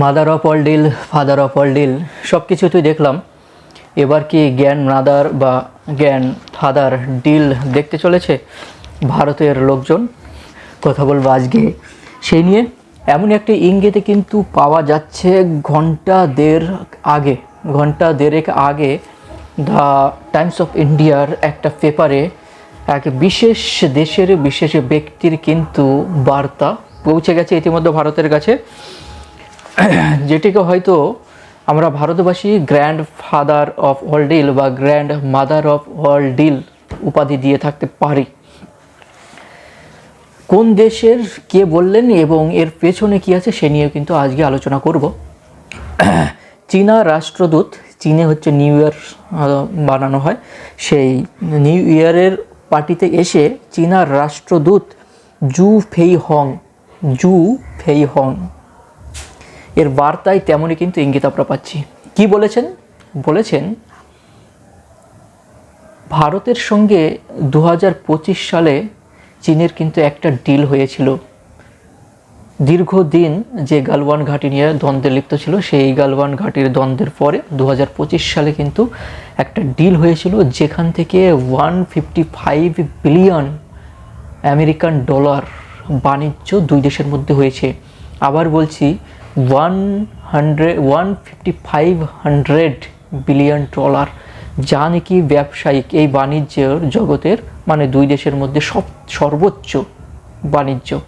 Mother of all deal father of all deal সব কিছুতেই দেখলাম। এবার কি জ্ঞান মাদার বা জ্ঞান ফাদার ডিল দেখতে চলেছে? ভারতের লোকজন, কথা বলব আজকে সেই নিয়ে। এমন একটি ইঙ্গিতে কিন্তু পাওয়া যাচ্ছে ঘণ্টা দেড় আগে। ঘণ্টা দেড়েক আগে দ্য টাইমস অফ ইন্ডিয়ার একটা পেপারে এক বিশেষ দেশের বিশেষ ব্যক্তির কিন্তু বার্তা পৌঁছে গেছে ইতিমধ্যে ভারতের কাছে। যেটিকে হয়তো আমরা ভারতবাসী grand father of all deal বা grand mother of all deal উপাধি দিয়ে থাকতে পারি। কোন দেশের কে বললেন এবং এর পেছনে কি আছে সে নিয়েও কিন্তু আজকে আলোচনা করব। চীনা রাষ্ট্রদূত, চীনে হচ্ছে নিউ ইয়ার বানানো হয়। সেই নিউ ইয়ারের পার্টিতে এসে চীনা রাষ্ট্রদূত Xu Feihong Xu Feihong এর বার্তায় তেমনই কিন্তু ইঙ্গিত আমরা পাচ্ছি। কি বলেছেন? বলেছেন, ভারতের সঙ্গে দু হাজার পঁচিশ সালে চীনের কিন্তু একটা ডিল হয়েছিল। দীর্ঘদিন যে গালওয়ান ঘাঁটি নিয়ে দ্বন্দ্বে লিপ্ত ছিল, সেই গালওয়ান ঘাটির দ্বন্দ্বের পরে দু হাজার পঁচিশ সালে কিন্তু একটা ডিল হয়েছিল যেখান থেকে one fifty five billion American dollar বাণিজ্য দুই দেশের মধ্যে হয়েছে। আবার বলছি one hundred one fifty five hundred billion dollar যা নাকি ব্যবসায়িক এই বাণিজ্যের জগতের মানে দুই দেশের মধ্যে সব, সর্বোচ্চ বাণিজ্য।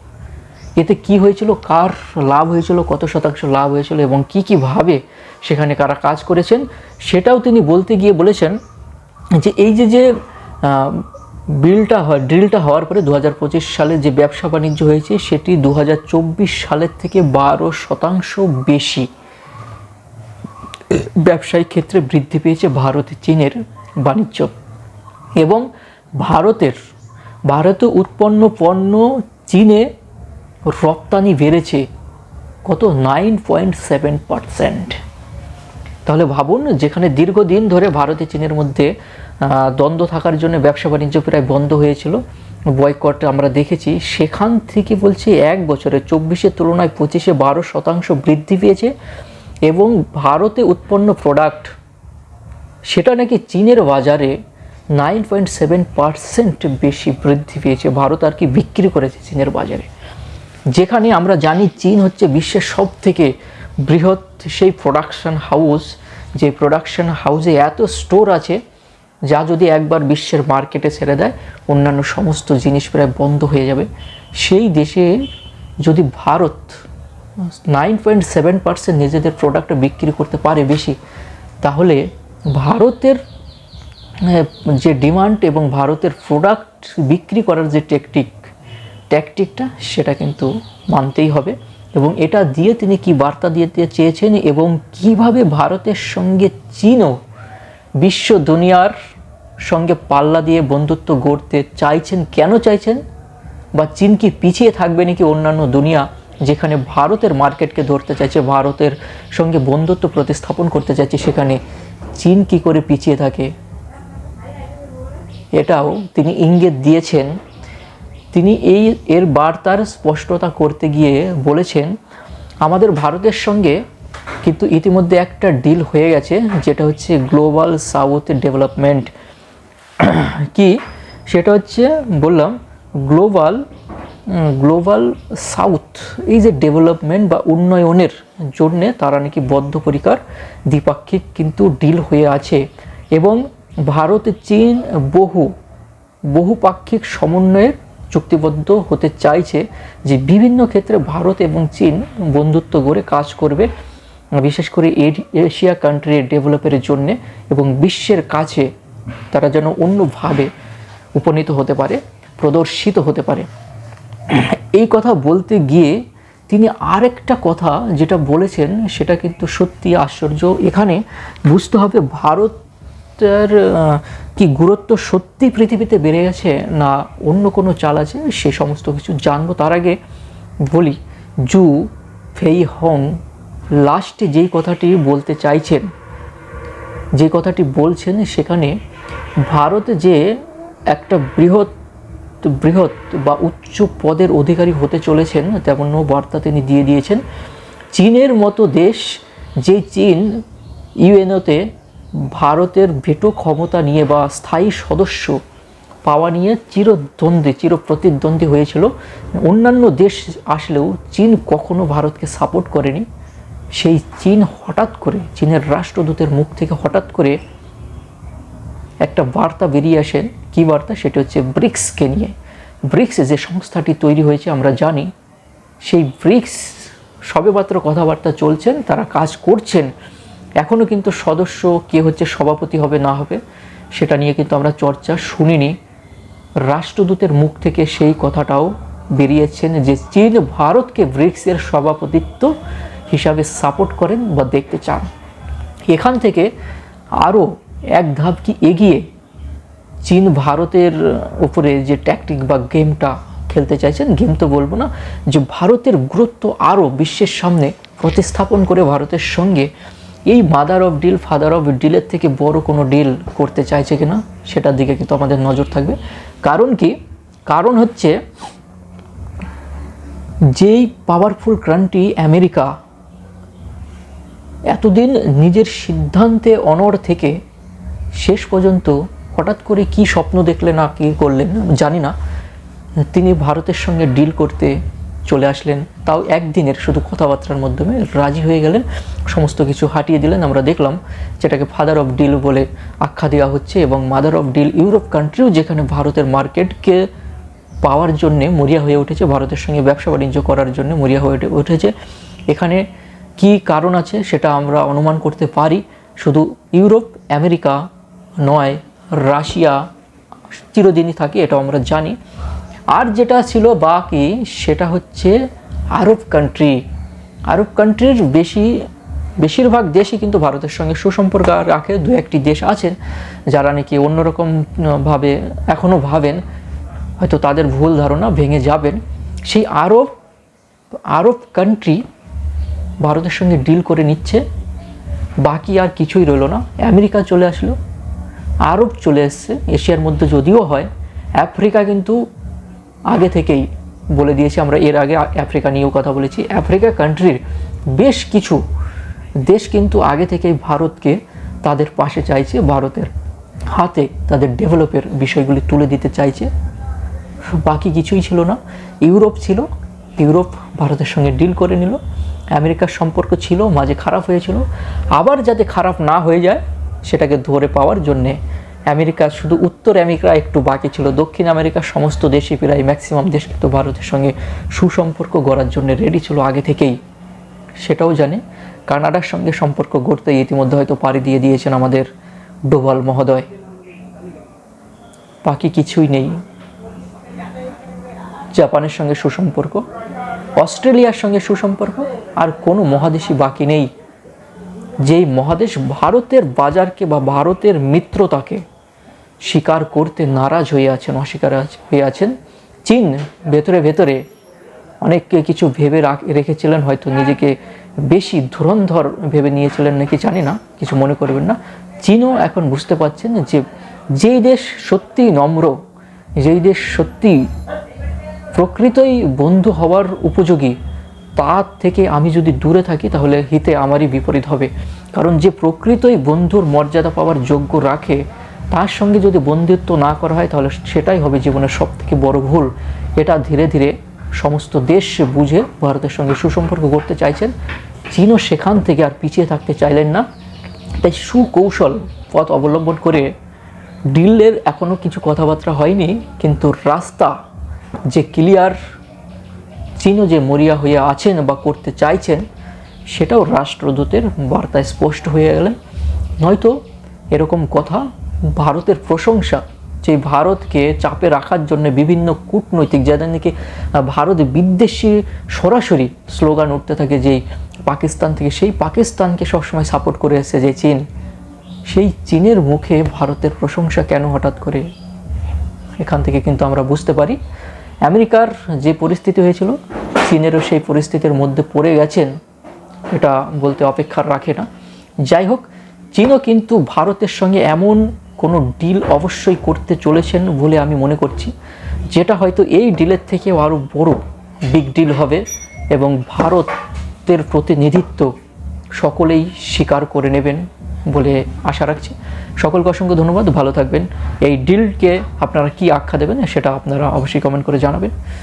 এতে কি হয়েছিল? কার লাভ হয়েছিল? কত শতাংশ লাভ হয়েছিল? এবং কি কীভাবে সেখানে কারা কাজ করেছেন? সেটাও তিনি বলতে গিয়ে বলেছেন যে এই যে যে বিলটা হয় ড্রিলটা হওয়ার পরে দু হাজার পঁচিশ সালে যে ব্যবসা বাণিজ্য হয়েছে, সেটি দু হাজার চব্বিশ সালের থেকে বারো শতাংশ বেশি ব্যবসায়িক ক্ষেত্রে বৃদ্ধি পেয়েছে ভারত চীনের বাণিজ্য। এবং ভারতের, ভারতে উৎপন্ন পণ্য চীনে রপ্তানি বেড়েছে কত? Nine point seven percent. তাহলে ভাবুন, যেখানে দীর্ঘদিন ধরে ভারতে চীনের মধ্যে দ্বন্দ্ব থাকার জন্য ব্যবসা বাণিজ্য প্রায় বন্ধ হয়েছিল। বয়কট আমরা দেখেছি। সেখান থেকে বলছি এক বছরে চব্বিশের তুলনায় পঁচিশে বারো শতাংশ বৃদ্ধি পেয়েছে এবং ভারতে উৎপন্ন প্রোডাক্ট সেটা নাকি চীনের বাজারে নাইন পয়েন্ট সেভেন পার্সেন্ট বেশি বৃদ্ধি পেয়েছে। ভারত আর কি বিক্রি করেছে চীনের বাজারে। যেখানে আমরা জানি চীন হচ্ছে বিশ্বের সব থেকে বৃহৎ সেই প্রোডাকশন হাউস যে প্রোডাকশন হাউসে এত স্টোর আছে যা যদি একবার বিশ্বের মার্কেটে ছেড়ে দেয়, অন্যান্য সমস্ত জিনিস প্রায় বন্ধ হয়ে যাবে। সেই দেশে যদি Bharat nine point seven percent নিজেদের প্রোডাক্ট বিক্রি করতে পারে বেশি, তাহলে ভারতের যে ডিমান্ড এবং ভারতের প্রোডাক্ট বিক্রি করার যে টেকটিক ট্যাকটিকটা সেটা কিন্তু মানতেই হবে। এবং এটা দিয়ে তিনি কি বার্তা দিতে চেয়েছেন এবং কীভাবে ভারতের সঙ্গে চীনও বিশ্ব দুনিয়ার সঙ্গে পাল্লা দিয়ে বন্ধুত্ব গড়তে চাইছেন, কেন চাইছেন? বা চীন কি পিছিয়ে থাকবে নাকি অন্যান্য দুনিয়া যেখানে ভারতের মার্কেটকে ধরতে চাইছে, ভারতের সঙ্গে বন্ধুত্ব প্রতিস্থাপন করতে চাইছে, সেখানে চীন কি করে পিছিয়ে থাকে? এটাও তিনি ইঙ্গিত দিয়েছেন। তিনি এই, এর বার্তার স্পষ্টতা করতে গিয়ে বলেছেন, আমাদের ভারতের সঙ্গে কিন্তু ইতিমধ্যে একটা ডিল হয়ে গেছে, যেটা হচ্ছে গ্লোবাল সাউথ ডেভেলপমেন্ট কি? সেটা হচ্ছে, বললাম, গ্লোবাল গ্লোবাল সাউথ, এই যে ডেভেলপমেন্ট বা উন্নয়নের জন্যে তারা নাকি বদ্ধপরিকার দ্বিপাক্ষিক কিন্তু ডিল হয়ে আছে এবং ভারত, চীন বহু, বহুপাক্ষিক সমন্বয়ে চুক্তিবদ্ধ হতে চাইছে যে বিভিন্ন ক্ষেত্রে ভারত এবং চীন বন্ধুত্ব গড়ে কাজ করবে, বিশেষ করে এশিয়া কান্ট্রির ডেভেলপের জন্যে এবং বিশ্বের কাছে তারা যেন অন্যভাবে উপনীত হতে পারে, প্রদর্শিত হতে পারে। এই কথা বলতে গিয়ে তিনি আরেকটা কথা যেটা বলেছেন, সেটা কিন্তু সত্যি আশ্চর্য। এখানে বুঝতে হবে ভারতের কি গুরুত্ব সত্যি পৃথিবীতে বেড়ে গেছে না অন্য কোনো চাল আছে, সে সমস্ত কিছু জানব। তার আগে বলি, জু ফেই হং লাস্টে যেই কথাটি বলতে চাইছেন, যে কথাটি বলছেন সেখানে ভারত যে একটা বৃহৎ বৃহৎ বা উচ্চ পদের অধিকারী হতে চলেছেন তেমনও বার্তা তিনি দিয়ে দিয়েছেন, চীনের মতো দেশ যে চীন ইউএনওতে ভারতের ভেটো ক্ষমতা নিয়ে বা স্থায়ী সদস্য পাওয়া নিয়ে চিরদ্বন্দ্বে চির প্রতিদ্বন্দ্বী হয়েছিল, অন্যান্য দেশ আসলেও চীন কখনো ভারতকে সাপোর্ট করেনি। সেই চীন হঠাৎ করে, চীনের রাষ্ট্রদূতের মুখ থেকে হঠাৎ করে একটা বার্তা বেরিয়ে আসেন কী বার্তা? সেটা হচ্ছে ব্রিক্সকে নিয়ে। ব্রিক্স যে সংস্থাটি তৈরি হয়েছে, আমরা জানি, সেই ব্রিক্স সবেমাত্র কথাবার্তা চলছেন, তারা কাজ করছেন। এখনও কিন্তু সদস্য কে হচ্ছে, সভাপতি হবে, না হবে, সেটা নিয়ে কিন্তু আমরা চর্চা শুনিনি। রাষ্ট্রদূতের মুখ থেকে সেই কথাটাও বেরিয়েছেন যে চীন ভারতকে ব্রিক্সের সভাপতিত্ব হিসাবে সাপোর্ট করেন বা দেখতে চান। এখান থেকে আরও এক ধাপ কি এগিয়ে চীন ভারতের উপরে যে ট্যাকটিক বা গেমটা খেলতে চাইছেন গেম তো বলব না, যে ভারতের গুরুত্ব আরও বিশ্বের সামনে প্রতিস্থাপন করে ভারতের সঙ্গে, এই mother of deal father of ডিলের থেকে বড় কোনো ডিল করতে চাইছে কিনা, সেটার দিকে কিন্তু আমাদের নজর থাকবে। কারণ কি? কারণ হচ্ছে যেই পাওয়ারফুল কান্ট্রি আমেরিকা, এতদিন নিজের সিদ্ধান্তে অনড় থেকে শেষ পর্যন্ত হঠাৎ করে কি স্বপ্ন দেখলেন না, কী করলেন জানি না। তিনি ভারতের সঙ্গে ডিল করতে চলে আসলেন। তাও একদিনের শুধু কথাবার্তার মাধ্যমে রাজি হয়ে গেলেন। সমস্ত কিছু হাটিয়ে দিলেন। আমরা দেখলাম যেটাকে ফাদার অফ ডিল বলে আখ্যা দেওয়া হচ্ছে এবং মাদার অফ ডিল ইউরোপ কান্ট্রিও যেখানে ভারতের মার্কেটকে পাওয়ার জন্যে মরিয়া হয়ে উঠেছে, ভারতের সঙ্গে ব্যবসা বাণিজ্য করার জন্য মরিয়া হয়ে উঠেছে। এখানে কি কারণ আছে সেটা আমরা অনুমান করতে পারি। শুধু ইউরোপ আমেরিকা নয় রাশিয়া চিরদিনই থাকে এটা আমরা জানি। আর যেটা ছিল বাকি সেটা হচ্ছে আরব কান্ট্রি আরব কান্ট্রির বেশি বেশিরভাগ দেশই কিন্তু ভারতের সঙ্গে সুসম্পর্ক রাখে। দু একটি দেশ আছেন যারা নাকি অন্যরকম উম, এখনও ভাবেন হয়তো তাদের ভুল ধারণা ভেঙে যাবেন। সেই আরব আরব কান্ট্রি ভারতের সঙ্গে ডিল করে নিচ্ছে। বাকি আর কিছুই রইল না। আমেরিকা চলে আসলো। আরব চলে এসছে, এশিয়ার মধ্যে যদিও হয়, আফ্রিকা কিন্তু আগে থেকেই বলে দিয়েছি, আমরা এর আগে আফ্রিকা নিয়েও কথা বলেছি। আফ্রিকা কান্ট্রির বেশ কিছু দেশ কিন্তু আগে থেকেই ভারতকে তাদের পাশে চাইছে, ভারতের হাতে তাদের ডেভেলপের বিষয়গুলি তুলে দিতে চাইছে। বাকি কিছুই ছিল না। ইউরোপ ছিল, ইউরোপ ভারতের সঙ্গে ডিল করে নিল। আমেরিকার সম্পর্ক ছিল, মাঝে খারাপ হয়েছিল। আবার যাতে খারাপ না হয়ে যায় সেটাকে ধরে পাওয়ার জন্যে আমেরিকা শুধু উত্তর আমেরিকা, একটু বাকি ছিল দক্ষিণ আমেরিকার সমস্ত দেশই প্রায় ম্যাক্সিমাম দেশ কিন্তু ভারতের সঙ্গে সুসম্পর্ক গড়ার জন্য রেডি ছিল আগে থেকেই। সেটাও জানে। কানাডার সঙ্গে সম্পর্ক গড়তে ইতিমধ্যে হয়তো পাড়ি দিয়ে দিয়েছেন আমাদের ডোভাল মহোদয়। বাকি কিছুই নেই। জাপানের সঙ্গে সুসম্পর্ক, অস্ট্রেলিয়ার সঙ্গে সুসম্পর্ক, আর কোনো মহাদেশই বাকি নেই। যেই মহাদেশ ভারতের বাজারকে বা ভারতের মিত্রতাকে স্বীকার করতে নারাজ হয়ে আছেন, অস্বীকার হয়ে আছেন, চীন ভেতরে ভেতরে অনেককে কিছু ভেবে রাখ- রেখেছিলেন, হয়তো নিজেকে বেশি ধুরন্ধর ভেবে নিয়েছিলেন নাকি জানি না, কিছু মনে করবেন না। চীনও এখন বুঝতে পারছেন যে যেই দেশ সত্যি নম্র, যেই দেশ সত্যি প্রকৃতই বন্ধু হওয়ার উপযোগী তার থেকে আমি যদি দূরে থাকি, তাহলে হিতে আমারই বিপরীত হবে। কারণ যে প্রকৃতই বন্ধুর মর্যাদা পাওয়ার যোগ্য রাখে, তার সঙ্গে যদি বন্ধুত্ব না করা হয়, তাহলে সেটাই হবে জীবনের সব থেকে বড় ভুল। এটা ধীরে ধীরে সমস্ত দেশ বুঝে ভারতের সঙ্গে সুসম্পর্ক করতে চাইছেন। চীনও সেখান থেকে আর পিছিয়ে থাকতে চাইলেন না। তাই সুকৌশল পথ অবলম্বন করে ডিলের এখনও কিছু কথাবার্তা হয়নি, কিন্তু রাস্তা যে ক্লিয়ার চীনও যে মরিয়া হয়ে আছেন বা করতে চাইছেন, সেটাও রাষ্ট্রদূতের বার্তায় স্পষ্ট হয়ে গেলেন নয়তো এরকম কথা ভারতের প্রশংসা, যে ভারতকে চাপে রাখার জন্য বিভিন্ন কূটনৈতিক, যাদের নাকি ভারত বিদ্বেষী সরাসরি স্লোগান উঠতে থাকে যেই পাকিস্তান থেকে, সেই পাকিস্তানকে সবসময় সাপোর্ট করে এসেছে যে চীন। সেই চীনের মুখে ভারতের প্রশংসা কেন হঠাৎ করে? এখান থেকে কিন্তু আমরা বুঝতে পারি আমেরিকার যে পরিস্থিতি হয়েছিল, চীনেরও সেই পরিস্থিতির মধ্যে পড়ে গেছেন, এটা বলতে অপেক্ষা রাখে না। যাই হোক, চীনও কিন্তু ভারতের সঙ্গে এমন কোনো ডিল অবশ্যই করতে চলেছেন বলে আমি মনে করছি, যেটা হয়তো এই ডিলের থেকেও আরও বড় বিগ ডিল হবে এবং ভারতের প্রতিনিধিত্ব সকলেই স্বীকার করে নেবেন বলে আশা রাখছি। সকলকে অসংখ্য ধন্যবাদ, ভালো থাকবেন। এই ডিলকে আপনারা কি আখ্যা দেবেন সেটা আপনারা অবশ্যই কমেন্ট করে জানাবেন।